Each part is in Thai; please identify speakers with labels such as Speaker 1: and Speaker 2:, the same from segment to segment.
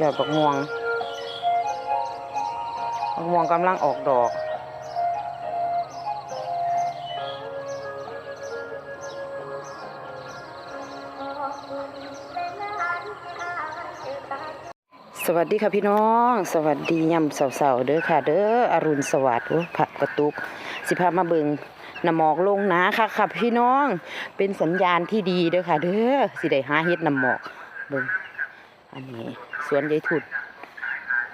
Speaker 1: ยอดบักม่วงบักม่วงกำลังออกดอกสวัสดีค่ะพี่น้อง สวัสดียำเสาๆเด้อค่ะ เด้ออรุณสวัสดิ์ผักกระตุก สิพามาเบิงน้ำหมอกลงนะค่ะค่ะพี่น้องเป็นสัญญาณที่ดีเด้อค่ะ เด้อสิได้หาเฮ็ดน้ำหมอกเบิง อันนี้สวนยายถุด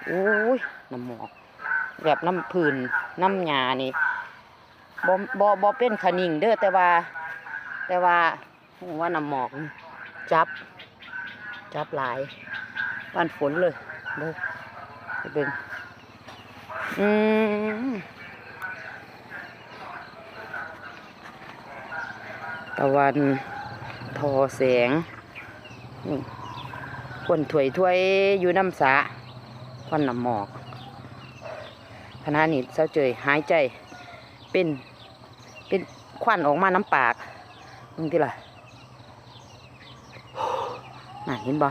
Speaker 1: โอ้ยน้ำหมอกแบบน้ำพื้นน้ำหญ้านี่บ่บ่บ่เป็นขนิ่งเด้อแต่ว่า แต่ว่าว่าน้ำหมอกจับ จับหลายบ้านฝนเลยเด้อไปเบิ่งอืมตะวันทอแสงนี่ ควนถวยถวยอยู่น้ำสาควันน้ำหมอกขณะนี้เศร้าเจยหายใจ เป็นเป็นควันออกมาน้ำปากมึงที่ล่ะน่าเห็นบ่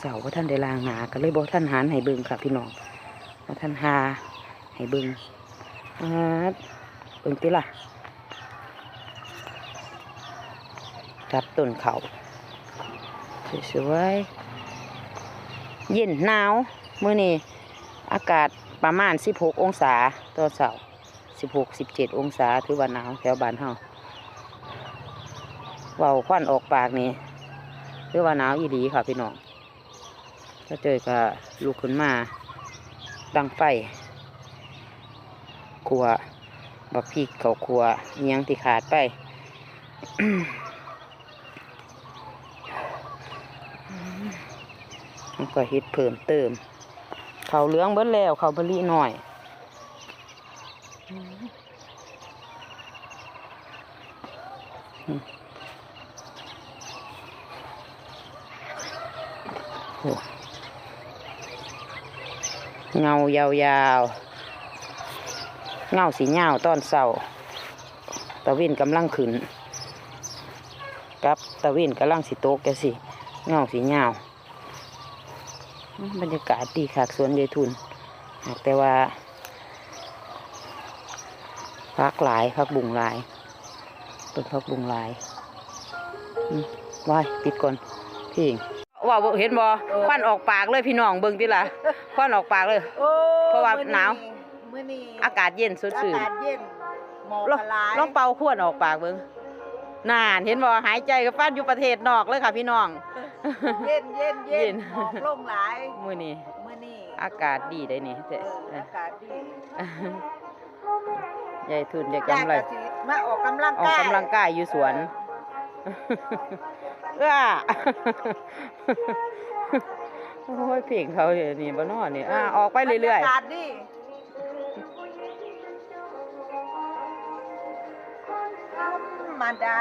Speaker 1: เสาๆว่าท่านได้ลางหนาก็เลยบอกท่านหานให้เบิงค่ะพี่น้องว่าท่านหาให้เบิงอ่าเบิงติล่ะจับต้นเขา สวยๆเย็นหนาวมื้อนี้อากาศประมาณ 16 องศาต่อเสา16 17 องศาถือว่าหนาวแถวบ้านเฮาเว้าควันออกปากนี่ถือว่าหนาวอีหลีค่ะพี่น้องก็เจอก็ลุกขึ้นมาดังไฟครัวบักพริกเขาครัวอิหยังที่ขาดไป มันก็เฮ็ดเพิ่มเติม เขาเหลืองเบิดแล้วเขาวบรีหน่อยเงายาวๆ เงาสีเงาตอนเสาตะวินกำลังขึ้นกับตะวินกำลังสิโตกแกสิ เงาสีเงา บรรยากาศดีค่ะสวนยายทุนหากแต่ว่าพักหลายพักบุงหลายต้นพักบุงหลายอืมไว้ปิดก่อนพี่เองว่าบ่เห็นบ่ควันออกปากเลยพี่น้องเบิ่งติล่ะควันออกปากเลย
Speaker 2: โอ้
Speaker 1: เพราะว่า
Speaker 2: มื้อ
Speaker 1: หนาว
Speaker 2: มื้อนี้
Speaker 1: อากาศเย็นสด
Speaker 2: อา
Speaker 1: ชื่น
Speaker 2: กาศเย็นหมอก
Speaker 1: ลอง
Speaker 2: ละลาย
Speaker 1: ลองเป่าขวดออกปากเบิ่งนานเห็นบ่หายใจกับฟันอยู่ประเทศนอกเลยค่ะพี่น้อง
Speaker 2: เย็นเย็นเย็
Speaker 1: เย็
Speaker 2: น
Speaker 1: น
Speaker 2: หมอกลงหลาย
Speaker 1: มื้อนี้
Speaker 2: มื้อนี้
Speaker 1: อากาศดีได้นี่
Speaker 2: เอ
Speaker 1: เจ้
Speaker 2: ออากาศดี
Speaker 1: ยายทุนยาย
Speaker 2: อยาก
Speaker 1: กำไร
Speaker 2: จะสิมาออกกำลัง
Speaker 1: ออก
Speaker 2: กาย
Speaker 1: กำลังกายอยู่สวน เอ้อ โอ้ยเพลงเขาเดี๋ยวนี่บ่นอนนี่อ่าออกไปเรื่อย
Speaker 2: บรรากาศดีธรรมดา